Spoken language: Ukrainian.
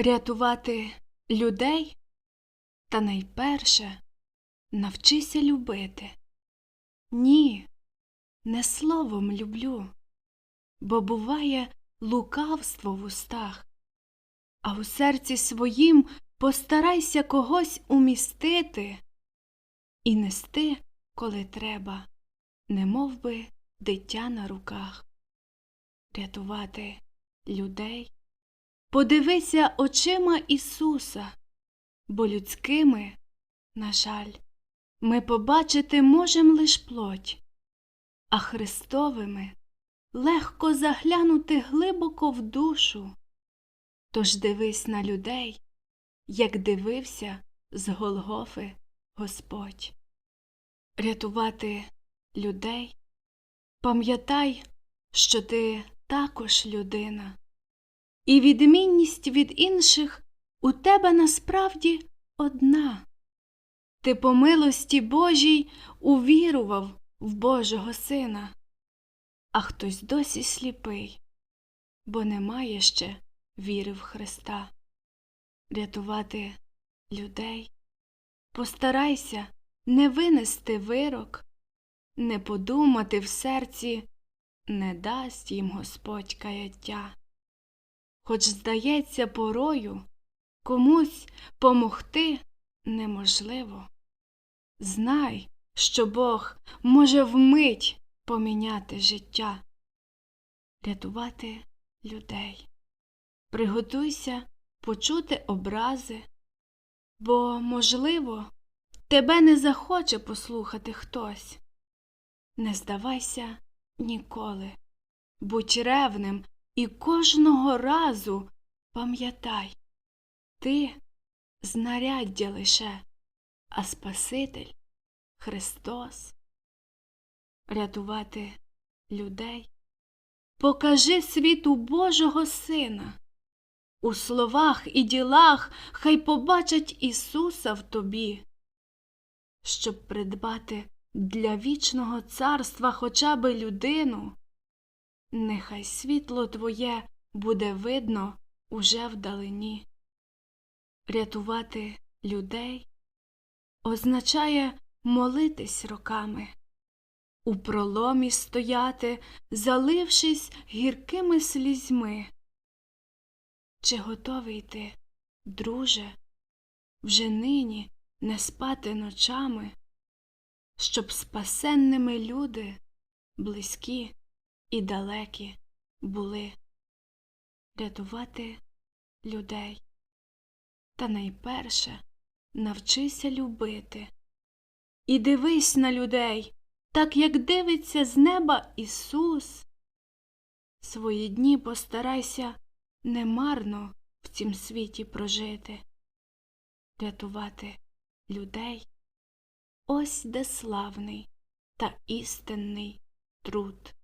Рятувати людей та найперше навчися любити. Ні, не словом люблю, бо буває лукавство в устах, а у серці своїм постарайся когось умістити і нести, коли треба, немов би дитя на руках, рятувати людей. Подивися очима Ісуса, бо людськими, на жаль, ми побачити можем лиш плоть, а Христовими легко заглянути глибоко в душу. Тож дивись на людей, як дивився з Голгофи Господь. Рятувати людей, пам'ятай, що ти також людина. І відмінність від інших у тебе насправді одна. Ти по милості Божій увірував в Божого Сина, а хтось досі сліпий, бо немає ще віри в Христа. Рятувати людей. Постарайся не винести вирок, не подумати в серці, не дасть їм Господь каяття хоч, здається, порою комусь помогти неможливо. Знай, що Бог може вмить поміняти життя, рятувати людей. Приготуйся почути образи, бо, можливо, тебе не захоче послухати хтось. Не здавайся ніколи, будь ревним і кожного разу пам'ятай, ти знаряддя лише, а Спаситель Христос. Рятувати людей. Покажи світу Божого Сина. У словах і ділах хай побачать Ісуса в тобі, щоб придбати для вічного царства хоча би людину. Нехай світло твоє буде видно уже вдалині. Рятувати людей означає молитись роками, у проломі стояти, залившись гіркими слізьми. Чи готовий ти, друже, вже нині не спати ночами, щоб спасенними люди близькі і далекі були рятувати людей. Та найперше навчися любити і дивись на людей, так як дивиться з неба Ісус. Свої дні постарайся немарно в цім світі прожити, рятувати людей. Ось де славний та істинний труд.